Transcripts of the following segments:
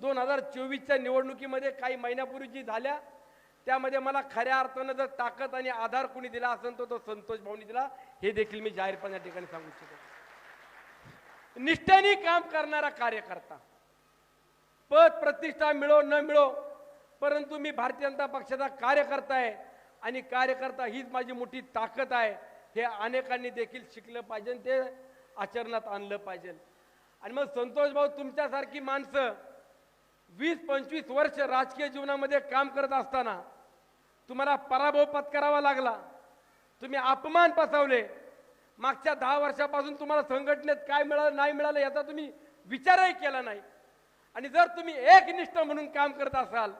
दोन हजार चोवीसच्या निवडणुकीमध्ये काही महिन्यापूर्वी जी झाल्या त्यामध्ये मला खऱ्या अर्थानं जर ताकद आणि आधार कोणी दिला असेल तो तो संतोष भाऊनी दिला. हे देखील मी जाहीरपणे या ठिकाणी सांगू इच्छितो. निष्ठेने काम करणारा कार्यकर्ता पद प्रतिष्ठा मिळो न मिळो परंतु मी भारतीय जनता पक्षाचा कार्यकर्ता आहे आणि कार्यकर्ता हीच माझी मोठी ताकद आहे. हे अनेकांनी देखील शिकलं पाहिजे ते आचरणात आणलं पाहिजे. आणि मग संतोष भाऊ तुमच्यासारखी माणसं वीस पंचवीस वर्ष राजकीय जीवनामध्ये काम करत असताना तुम्हाला पराभव पत्करावा लागला. तुम्ही अपमान पसवले मागच्या दहा वर्षापासून तुम्हाला संघटनेत काय मिळालं नाही मिळालं याचा तुम्ही विचारही केला नाही. आणि जर तुम्ही एकनिष्ठ म्हणून काम करत असाल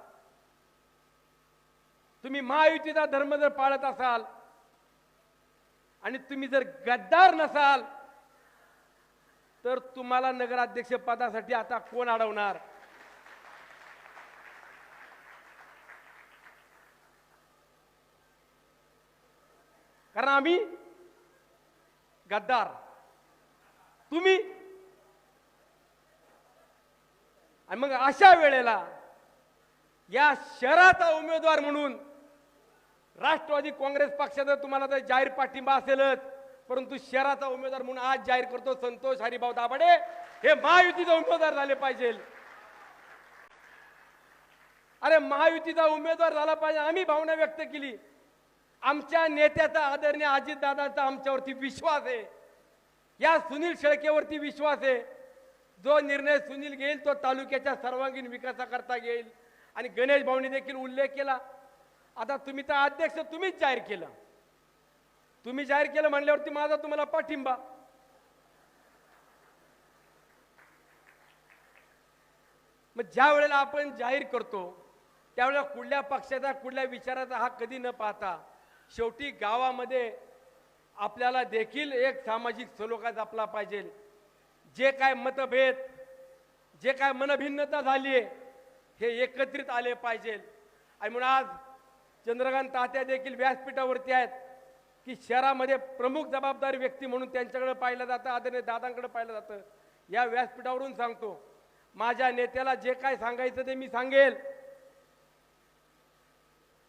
तुम्ही महायुतीचा धर्म जर पाळत असाल आणि तुम्ही जर गद्दार नसाल तर तुम्हाला नगराध्यक्ष पदासाठी आता कोण अडवणार? कारण आम्ही गद्दार तुम्ही आणि मग अशा वेळेला या शहराचा उमेदवार म्हणून राष्ट्रवादी काँग्रेस पक्षाचा तुम्हाला तर जाहीर पाठिंबा असेलच परंतु शहराचा उमेदवार म्हणून आज जाहीर करतो संतोष हरिभाऊ दाभाडे हे महायुतीचा उमेदवार झाले पाहिजे अरे महायुतीचा उमेदवार झाला पाहिजे आम्ही भावना व्यक्त केली आमच्या नेत्याचा आदरणीय अजितदादाचा आमच्यावरती विश्वास आहे. या सुनील शेळकेवरती विश्वास आहे. जो निर्णय सुनील घेईल तो तालुक्याच्या सर्वांगीण विकासाकरता घेईल. आणि गणेश भाऊनी देखील उल्लेख केला. आता तुम्ही तर अध्यक्ष तुम्हीच जाहीर केलं. तुम्ही जाहीर केलं म्हणल्यावरती माझा तुम्हाला पाठिंबा. मग ज्या वेळेला आपण जाहीर करतो त्यावेळेला कुठल्या पक्षाचा कुठल्या विचाराचा हा कधी न पाहता शेवटी गावामध्ये आपल्याला देखील एक सामाजिक सलोखा जपला पाहिजे. जे काय मतभेद जे काय मनभिन्नता झाली आहे हे एकत्रित आले पाहिजे. आणि म्हणून आज चंद्रकांत तात्या देखील व्यासपीठावरती आहेत की शहरामध्ये प्रमुख जबाबदारी व्यक्ती म्हणून त्यांच्याकडे पाहिलं जातं आदरणीय दादांकडे पाहिलं जातं. या व्यासपीठावरून सांगतो माझ्या नेत्याला जे काय सांगायचं ते मी सांगेल.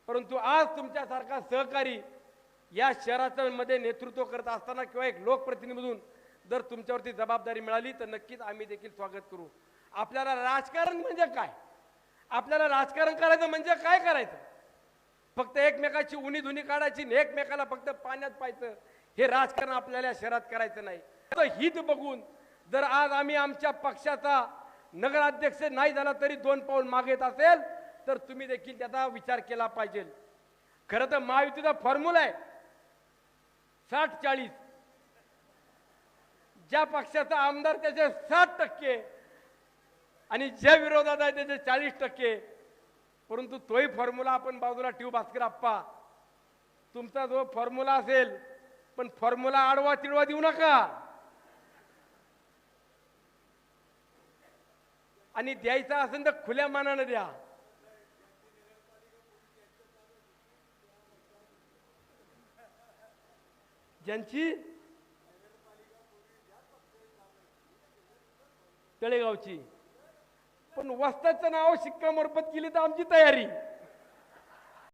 परंतु आज तुमच्यासारखा सहकारी या शहराचं मध्ये नेतृत्व करत असताना किंवा एक लोकप्रतिनिधीमधून जर तुमच्यावरती जबाबदारी मिळाली तर नक्कीच आम्ही देखील स्वागत करू. आपल्याला राजकारण म्हणजे काय? आपल्याला राजकारण करायचं म्हणजे काय करायचं? फक्त एकमेकाची उनी धुनी काढायची आणि एकमेकाला फक्त पाण्यात पाहायचं हे राजकारण आपल्याला शहरात करायचं नाही. तर हित बघून जर आज आम्ही आमच्या पक्षाचा नगराध्यक्ष नाही झाला तरी दोन पाऊल मागेत येत असेल तर तुम्ही देखील त्याचा विचार केला पाहिजे. खरं तर महायुतीचा फॉर्म्युला आहे. साठ चाळीस. ज्या पक्षाचा आमदार त्याचे साठ टक्के आणि ज्या विरोधात आहे त्याचे चाळीस टक्के. परंतु तोही फॉर्म्युला आपण बाजूला ठेवू भास्कर आप्पा. तुमचा जो फॉर्म्युला असेल पण फॉर्म्युला आडवा तिडवा देऊ नका. आणि द्यायचा असेल तर खुल्या मानानं द्या. ज्यांची तळेगावची. पण वस्ताचं नाव शिक्कामोर्फत केली तर आमची तयारी.